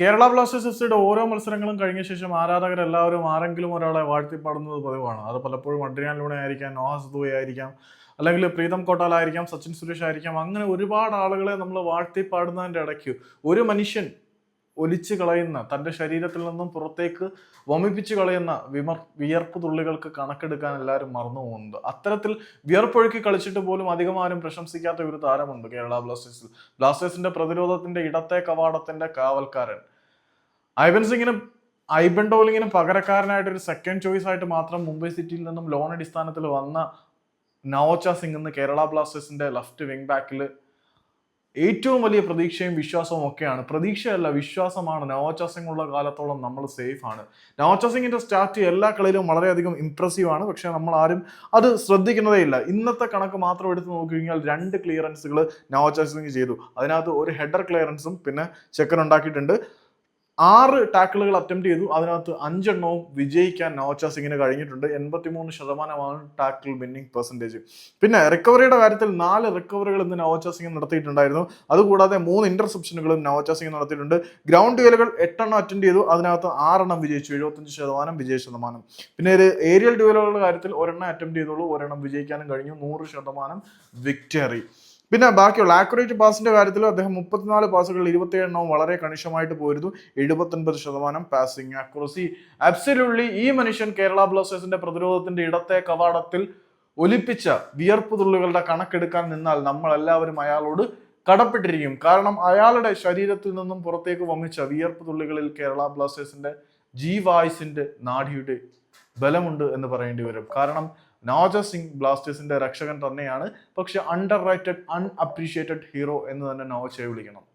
Kerala Blasters F സിയുടെ ഓരോ മത്സരങ്ങളും കഴിഞ്ഞ ശേഷം ആരാധകർ എല്ലാവരും ആരെങ്കിലും ഒരാളെ വാഴ്ത്തിപ്പാടുന്നത് പതിവാണ്. അത് പലപ്പോഴും അഡ്രിയാൻ ലൂണ ആയിരിക്കാം നോഹസ് ദുബൈ ആയിരിക്കാം അല്ലെങ്കിൽ പ്രീതം കോട്ടാലായിരിക്കാം സച്ചിൻ സുരേഷ് ആയിരിക്കാം. അങ്ങനെ ഒരുപാട് ആളുകളെ നമ്മൾ വാഴ്ത്തിപ്പാടുന്നതിന്റെ ഇടയ്ക്ക് ഒരു മനുഷ്യൻ ഒലിച്ചു കളയുന്ന തന്റെ ശരീരത്തിൽ നിന്നും പുറത്തേക്ക് വമിപ്പിച്ച് കളയുന്ന വിമർ വിയർപ്പ് തുള്ളികൾക്ക് കണക്കെടുക്കാൻ എല്ലാവരും മറന്നു പോകുന്നുണ്ട്. അത്തരത്തിൽ വിയർപ്പൊഴുക്കി കളിച്ചിട്ട് പോലും അധികം ആരും പ്രശംസിക്കാത്ത ഒരു താരമുണ്ട് കേരള ബ്ലാസ്റ്റേഴ്സിൽ. ബ്ലാസ്റ്റേഴ്സിന്റെ പ്രതിരോധത്തിന്റെ ഇടത്തെ കവാടത്തിന്റെ കാവൽക്കാരൻ. ഐബൻ സിംഗിന് ഐബൻ ഡോലിങ്ങിനും പകരക്കാരനായിട്ട് ഒരു സെക്കൻഡ് ചോയ്സ് ആയിട്ട് മാത്രം മുംബൈ സിറ്റിയിൽ നിന്നും ലോൺ അടിസ്ഥാനത്തിൽ വന്ന നവോച്ച സിംഗ് കേരള ബ്ലാസ്റ്റേഴ്സിന്റെ ലെഫ്റ്റ് വിങ് ബാക്കിൽ ഏറ്റവും വലിയ പ്രതീക്ഷയും വിശ്വാസവും ഒക്കെയാണ്. പ്രതീക്ഷയല്ല വിശ്വാസമാണ്. നവോച്ച സിംഗ് ഉള്ള കാലത്തോളം നമ്മൾ സേഫ് ആണ്. നവോച്ച സിംഗിന്റെ സ്റ്റാറ്റ് എല്ലാ കളിയിലും വളരെയധികം ഇംപ്രസീവ് ആണ്. പക്ഷെ നമ്മൾ ആരും അത് ശ്രദ്ധിക്കുന്നതേ ഇല്ല. ഇന്നത്തെ കണക്ക് മാത്രം എടുത്ത് നോക്കിക്കഴിഞ്ഞാൽ രണ്ട് ക്ലിയറൻസുകൾ നവോച്ച സിംഗ് ചെയ്തു. അതിനകത്ത് ഒരു ഹെഡർ ക്ലിയറൻസും പിന്നെ ചെക്കൻ ഉണ്ടാക്കിയിട്ടുണ്ട്. ആറ് ടാക്കിളുകൾ അറ്റംപ്റ്റ് ചെയ്തു. അതിനകത്ത് അഞ്ചെണ്ണവും വിജയിക്കാൻ നവോച്ച സിംഗിന് കഴിഞ്ഞിട്ടുണ്ട്. എൺപത്തിമൂന്ന് ശതമാനമാണ് ടാക്കിൾ വിന്നിംഗ് പെർസെന്റേജ് പിന്നെ റിക്കവറിയുടെ കാര്യത്തിൽ നാല് റിക്കവറികൾ ഇന്ന് നവോച്ച സിംഗ് നടത്തിയിട്ടുണ്ടായിരുന്നു. അതുകൂടാതെ മൂന്ന് ഇന്റർസെപ്ഷനുകളും നവോച്ച സിംഗ് നടത്തിയിട്ടുണ്ട്. ഗ്രൗണ്ട് ഡ്യൂലുകൾ എട്ടെണ്ണം അറ്റൻഡ് ചെയ്തു. അതിനകത്ത് ആറെണ്ണം വിജയിച്ചു. എഴുപത്തഞ്ച് ശതമാനം വിജയ ശതമാനം. പിന്നെ ഒരു ഏരിയൽ ഡ്യൂലുകളുടെ കാര്യത്തിൽ ഒരെണ്ണം അറ്റംപ്റ്റ് ചെയ്തോളൂ ഒരെണ്ണം വിജയിക്കാനും കഴിഞ്ഞു. നൂറ് ശതമാനം വിക്ടറി. പിന്നെ ബാക്കിയുള്ള ആക്യുറേറ്റ് പാസിന്റെ കാര്യത്തിൽ അദ്ദേഹം മുപ്പത്തിനാല് പാസുകളിൽ ഇരുപത്തി എണ്ണവും വളരെ കണിശമായിട്ട് പോയിരുന്നു. എഴുപത്തൊൻപത് ശതമാനം പാസിംഗ് ആക്യുറസി അബ്സല്യൂട്ട്ലി ഈ മനുഷ്യൻ കേരള ബ്ലാസ്റ്റേഴ്സിന്റെ പ്രതിരോധത്തിന്റെ ഇടത്തെ കവാടത്തിൽ ഒലിപ്പിച്ച വിയർപ്പ് തുള്ളികളുടെ കണക്കെടുക്കാൻ നിന്നാൽ നമ്മൾ എല്ലാവരും അയാളോട് കടപ്പെട്ടിരിക്കും. കാരണം അയാളുടെ ശരീരത്തിൽ നിന്നും പുറത്തേക്ക് വമിച്ച വിയർപ്പ് തുള്ളികളിൽ കേരള ബ്ലാസ്റ്റേഴ്സിന്റെ ജീവായുസിന്റെ നാഡിയുടെ ബലമുണ്ട് എന്ന് പറയേണ്ടി വരും. കാരണം നവജ സിംഗ് ബ്ലാസ്റ്റേഴ്സിന്റെ രക്ഷകൻ തന്നെയാണ്. പക്ഷെ അണ്ടർ റൈറ്റഡ് അൺഅപ്രീഷിയേറ്റഡ് ഹീറോ എന്ന് തന്നെ നോവച്ചയെ വിളിക്കണം.